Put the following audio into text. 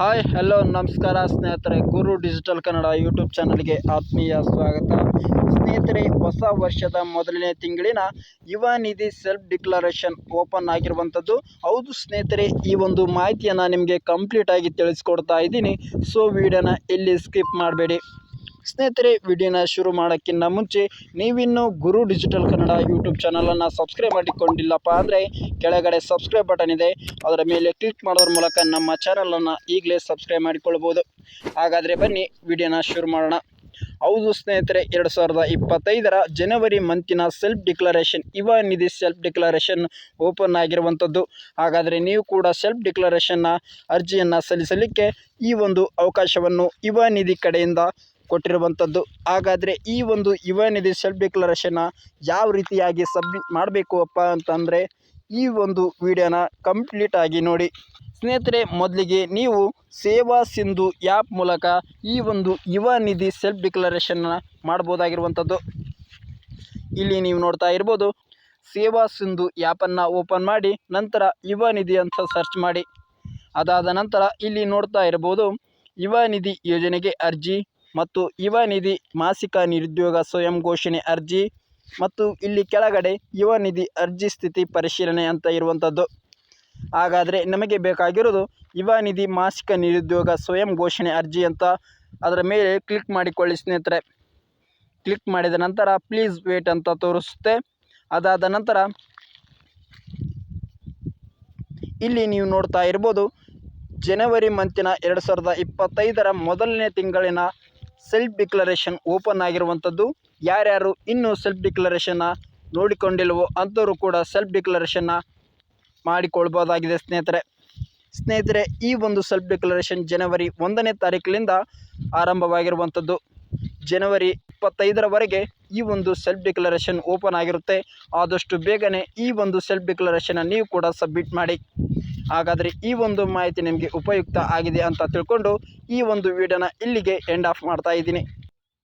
Hi hello ನಮಸ್ಕಾರ ಸ್ನೇಹಿತರೆ. ಗುರು digital Kannada YouTube ಚಾನಲ್ಗೆ ಆತ್ಮೀಯ ಸ್ವಾಗತ. ಸ್ನೇಹಿತರೆ, ಹೊಸ ವರ್ಷದ ಮೊದಲನೇ ತಿಂಗಳಿನ ಯುವ ನಿಧಿ ಸೆಲ್ಫ್ ಡಿಕ್ಲರೇಷನ್ ಓಪನ್ ಆಗಿರುವಂಥದ್ದು. ಹೌದು ಸ್ನೇಹಿತರೆ, ಈ ಒಂದು ಮಾಹಿತಿಯನ್ನು ನಿಮಗೆ ಕಂಪ್ಲೀಟ್ ಆಗಿ ತಿಳಿಸ್ಕೊಡ್ತಾ ಇದ್ದೀನಿ. ಸೊ ವಿಡಿಯೋನ ಎಲ್ಲಿ ಸ್ಕಿಪ್ ಮಾಡಬೇಡಿ. ಸ್ನೇಹಿತರೆ, ವಿಡಿಯೋನ ಶುರು ಮಾಡೋಕ್ಕಿಂತ ಮುಂಚೆ ನೀವಿನ್ನೂ ಗುರು ಡಿಜಿಟಲ್ ಕನ್ನಡ ಯೂಟ್ಯೂಬ್ ಚಾನಲನ್ನು ಸಬ್ಸ್ಕ್ರೈಬ್ ಮಾಡಿಕೊಂಡಿಲ್ಲಪ್ಪ ಅಂದರೆ ಕೆಳಗಡೆ ಸಬ್ಸ್ಕ್ರೈಬ್ ಬಟನ್ ಇದೆ. ಅದರ ಮೇಲೆ ಕ್ಲಿಕ್ ಮಾಡೋದ್ರ ಮೂಲಕ ನಮ್ಮ ಚಾನಲನ್ನು ಈಗಲೇ ಸಬ್ಸ್ಕ್ರೈಬ್ ಮಾಡಿಕೊಳ್ಬೋದು. ಹಾಗಾದರೆ ಬನ್ನಿ, ವಿಡಿಯೋನ ಶುರು ಮಾಡೋಣ. ಹೌದು ಸ್ನೇಹಿತರೆ, ಎರಡು ಸಾವಿರದ ಇಪ್ಪತ್ತೈದರ ಜನವರಿ ಮಂತಿನ ಸೆಲ್ಫ್ ಡಿಕ್ಲರೇಷನ್ ಯುವ ನಿಧಿ ಸೆಲ್ಫ್ ಡಿಕ್ಲರೇಷನ್ ಓಪನ್ ಆಗಿರುವಂಥದ್ದು. ಹಾಗಾದರೆ ನೀವು ಕೂಡ ಸೆಲ್ಫ್ ಡಿಕ್ಲರೇಷನ್ನ ಅರ್ಜಿಯನ್ನು ಸಲ್ಲಿಸಲಿಕ್ಕೆ ಈ ಒಂದು ಅವಕಾಶವನ್ನು ಯುವ ನಿಧಿ ಕಡೆಯಿಂದ ಕೊಟ್ಟಿರುವಂಥದ್ದು. ಹಾಗಾದರೆ ಈ ಒಂದು ಯುವ ನಿಧಿ ಸೆಲ್ಫ್ ಡಿಕ್ಲರೇಷನ್ನ ಯಾವ ರೀತಿಯಾಗಿ ಸಬ್ಮಿಟ್ ಮಾಡಬೇಕು ಅಪ್ಪ ಅಂತಂದರೆ ಈ ಒಂದು ವಿಡಿಯೋನ ಕಂಪ್ಲೀಟಾಗಿ ನೋಡಿ. ಸ್ನೇಹಿತರೆ, ಮೊದಲಿಗೆ ನೀವು ಸೇವಾ ಸಿಂಧು ಆ್ಯಪ್ ಮೂಲಕ ಈ ಒಂದು ಯುವ ನಿಧಿ ಸೆಲ್ಫ್ ಡಿಕ್ಲರೇಷನ್ನ ಮಾಡ್ಬೋದಾಗಿರುವಂಥದ್ದು. ಇಲ್ಲಿ ನೀವು ನೋಡ್ತಾ ಇರ್ಬೋದು, ಸೇವಾ ಸಿಂಧು ಆ್ಯಪನ್ನು ಓಪನ್ ಮಾಡಿ, ನಂತರ ಯುವ ನಿಧಿ ಅಂತ ಸರ್ಚ್ ಮಾಡಿ. ಅದಾದ ನಂತರ ಇಲ್ಲಿ ನೋಡ್ತಾ ಇರ್ಬೋದು ಯುವ ನಿಧಿ ಯೋಜನೆಗೆ ಅರ್ಜಿ. ಮತ್ತು ಯುವ ನಿಧಿ ಮಾಸಿಕ ನಿರುದ್ಯೋಗ ಸ್ವಯಂ ಘೋಷಣೆ ಅರ್ಜಿ ಮತ್ತು ಇಲ್ಲಿ ಕೆಳಗಡೆ ಯುವ ನಿಧಿ ಅರ್ಜಿ ಸ್ಥಿತಿ ಪರಿಶೀಲನೆ ಅಂತ ಇರುವಂಥದ್ದು. ಹಾಗಾದರೆ ನಮಗೆ ಬೇಕಾಗಿರೋದು ಯುವ ನಿಧಿ ಮಾಸಿಕ ನಿರುದ್ಯೋಗ ಸ್ವಯಂ ಘೋಷಣೆ ಅರ್ಜಿ ಅಂತ ಅದರ ಮೇಲೆ ಕ್ಲಿಕ್ ಮಾಡಿಕೊಳ್ಳಿ ಸ್ನೇಹಿತರೆ. ಕ್ಲಿಕ್ ಮಾಡಿದ ನಂತರ ಪ್ಲೀಸ್ ವೇಟ್ ಅಂತ ತೋರಿಸುತ್ತೆ. ಅದಾದ ನಂತರ ಇಲ್ಲಿ ನೀವು ನೋಡ್ತಾ ಇರ್ಬೋದು, ಜನವರಿ ಮಂತಿನ ಎರಡು ಸಾವಿರದ ಇಪ್ಪತ್ತೈದರ ಮೊದಲನೇ ತಿಂಗಳಿನ ಸೆಲ್ಫ್ ಡಿಕ್ಲರೇಷನ್ ಓಪನ್ ಆಗಿರುವಂಥದ್ದು. ಯಾರ್ಯಾರು ಇನ್ನೂ ಸೆಲ್ಫ್ ಡಿಕ್ಲರೇಷನ್ನ ನೋಡಿಕೊಂಡಿಲ್ವೋ ಅಂಥವರು ಕೂಡ ಸೆಲ್ಫ್ ಡಿಕ್ಲರೇಷನ್ನ ಮಾಡಿಕೊಳ್ಬೋದಾಗಿದೆ ಸ್ನೇಹಿತರೆ. ಸ್ನೇಹಿತರೆ, ಈ ಒಂದು ಸೆಲ್ಫ್ ಡಿಕ್ಲರೇಷನ್ ಜನವರಿ ಒಂದನೇ ತಾರೀಕಿನಿಂದ ಆರಂಭವಾಗಿರುವಂಥದ್ದು. ಜನವರಿ ಇಪ್ಪತ್ತೈದರವರೆಗೆ ಈ ಒಂದು ಸೆಲ್ಫ್ ಡಿಕ್ಲರೇಷನ್ ಓಪನ್ ಆಗಿರುತ್ತೆ. ಆದಷ್ಟು ಬೇಗನೆ ಈ ಒಂದು ಸೆಲ್ಫ್ ಡಿಕ್ಲರೇಷನ್ನ ನೀವು ಕೂಡ ಸಬ್ಮಿಟ್ ಮಾಡಿ. ಹಾಗಾದರೆ ಈ ಒಂದು ಮಾಹಿತಿ ನಿಮಗೆ ಉಪಯುಕ್ತ ಆಗಿದೆ ಅಂತ ತಿಳ್ಕೊಂಡು ಈ ಒಂದು ವಿಡಿಯೋನ ಇಲ್ಲಿಗೆ ಎಂಡ್ ಆಫ್ ಮಾಡ್ತಾ ಇದ್ದೀನಿ.